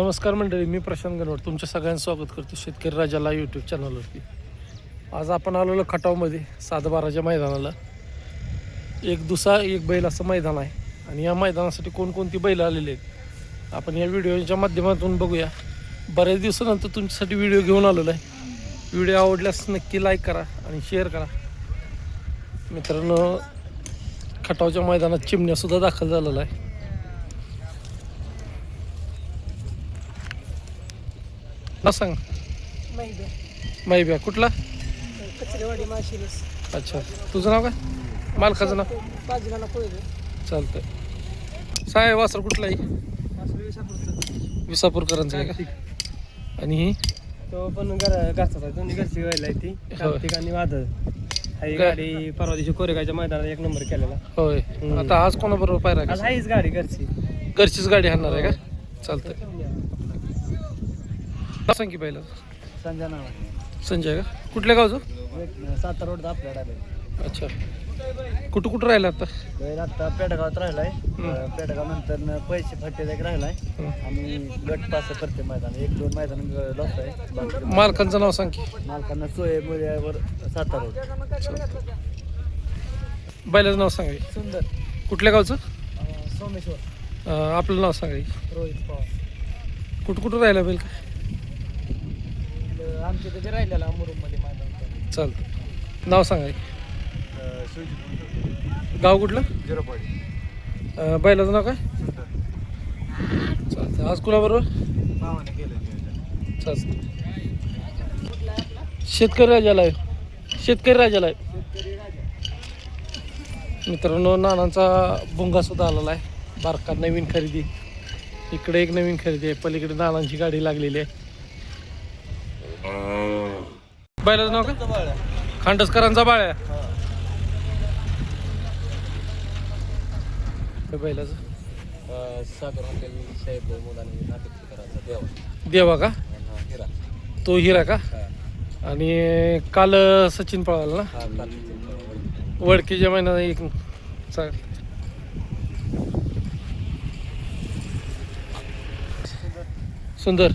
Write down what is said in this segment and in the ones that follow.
नमस्कार मंडळी मी प्रशांत गणवट. तुमच्या सगळ्यांचं स्वागत करतो शेतकरी राजाला यूट्यूब चॅनलवरती आज आपण आलेलो खटावमध्ये सातबाराच्या मैदानाला. एक दुसा एक बैल असं मैदान आहे. आणि या मैदानासाठी कोणकोणती बैल आलेली आहेत आपण या व्हिडिओच्या माध्यमातून बघूया. बऱ्याच दिवसानंतर तुमच्यासाठी व्हिडिओ घेऊन आलेलो आहे. व्हिडिओ आवडल्यास नक्की लाईक करा आणि शेअर करा. मित्रांनो खटावच्या मैदानात चिमण्यासुद्धा दाखल झालेला आहे. ना सांग. माहिती माहिती कुठला? कचरेवाडी माशिरस अच्छा. तुझं नाव काय? मालकाचं नाव? बाजूला चालतंय. साय वासर कुठला आहे? विसापूरकरांचं आहे का? आणि ही? तो पण घर आहे. दोन्ही घरची गाडी आहे ती. कार्तिक आणि वादळ. ही गाडी परवा दिवशी कोरेगावच्या मैदानात एक नंबर केलेला. होय. आता आज कोणाबरोबर का आहेच गाडी घरची. घरचीच गाडी आणणार आहे का? चालतंय. सांग की पहिलं. संजय नाव आहे. संजय का? कुठल्या गावचं? सातारा रोड आपल्या अच्छा. कुठं कुठं राहिलं आता? आता पेडगावात राहिलाय. हम्म. पेडगाव नंतर पैसे फट्टे एक राहिलाय. हं. आणि गट पास करते मैदान. एक दोन मैदान लॉस आहे. बाकी मालकांचं नाव सांग की. मालकांना सोय मुल्यावर सातारा रोड. बैलाचं नाव सांगा की. सुंदर. कुठल्या गावचं? सोमेश्वर. अं, आपलं नाव सांगा की. रोहित पवार. कुठं कुठं राहिलं बैल? काय आमच्या तिथे राहिलेला मुरुममध्ये मैदान चालतं नाव. सांगा. गाव कुठलं? अं, बैलाचं नाव काय? चालतं आज कुणाबरोबर? चालतं शेतकरी राजाला आहे शेतकरी राजाला आहे मित्रांनो नानांचा भुंगा सुद्धा आलेला आहे. बारका नवीन खरेदी. इकडे एक नवीन खरेदी आहे. पलीकडे नानांची गाडी लागलेली आहे. बैलाचं नाव काय? खांडसकरांचा बाळ्या हे. बैलाचं? सागर हॉटेल साहेब मुलांनी नाटक करायचा देवा. देवा का? हिरा. तो हिरा का? आणि काल सचिन पळाला ना? हा वडकीच्या महिन्यात एक चा- सुंदर.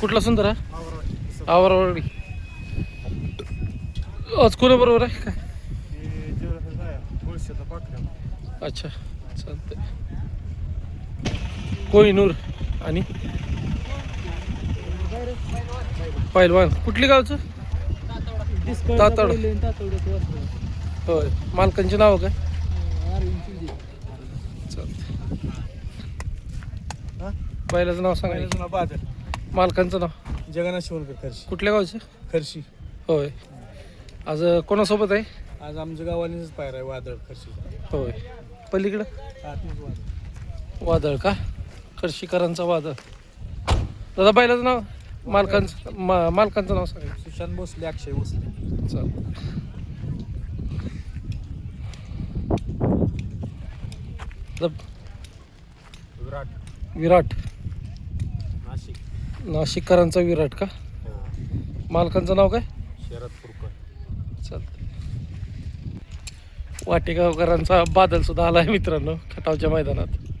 कुठला सुंदर हा? आवरावडी. आज कोणा बरोबर आहे काय अच्छा चालतंय कोहिनूर आणि पहिलवान कुठली गावचं? तातड. होय. मालकांची नाव काय? चालतंय. पहिल्याचं नाव सांगा. बादल. मालकांचं नाव? जगन्नाथ शिवणकर खर्शी. कुठल्या गावचं? खर्शी. होय. आज कोणासोबत आहे? आज आमच्या गावानीच पायरा आहे वादळ खर्शी होय. पलीकडं? वादळ. का? कर्शीकरांचा वादळ. दादा बैलाचं नाव? मालकांचं मा मालकांचं नाव सांगा. सुशांत भोसले अक्षय भोसले. चाल. विराट. विराट. नाशिक. नाशिककरांचा विराट का? मालकांचं नाव काय? शरद चालतं वाटेगावकरांचा बादल सुद्धा आलाय मित्रांनो खटावच्या मैदानात.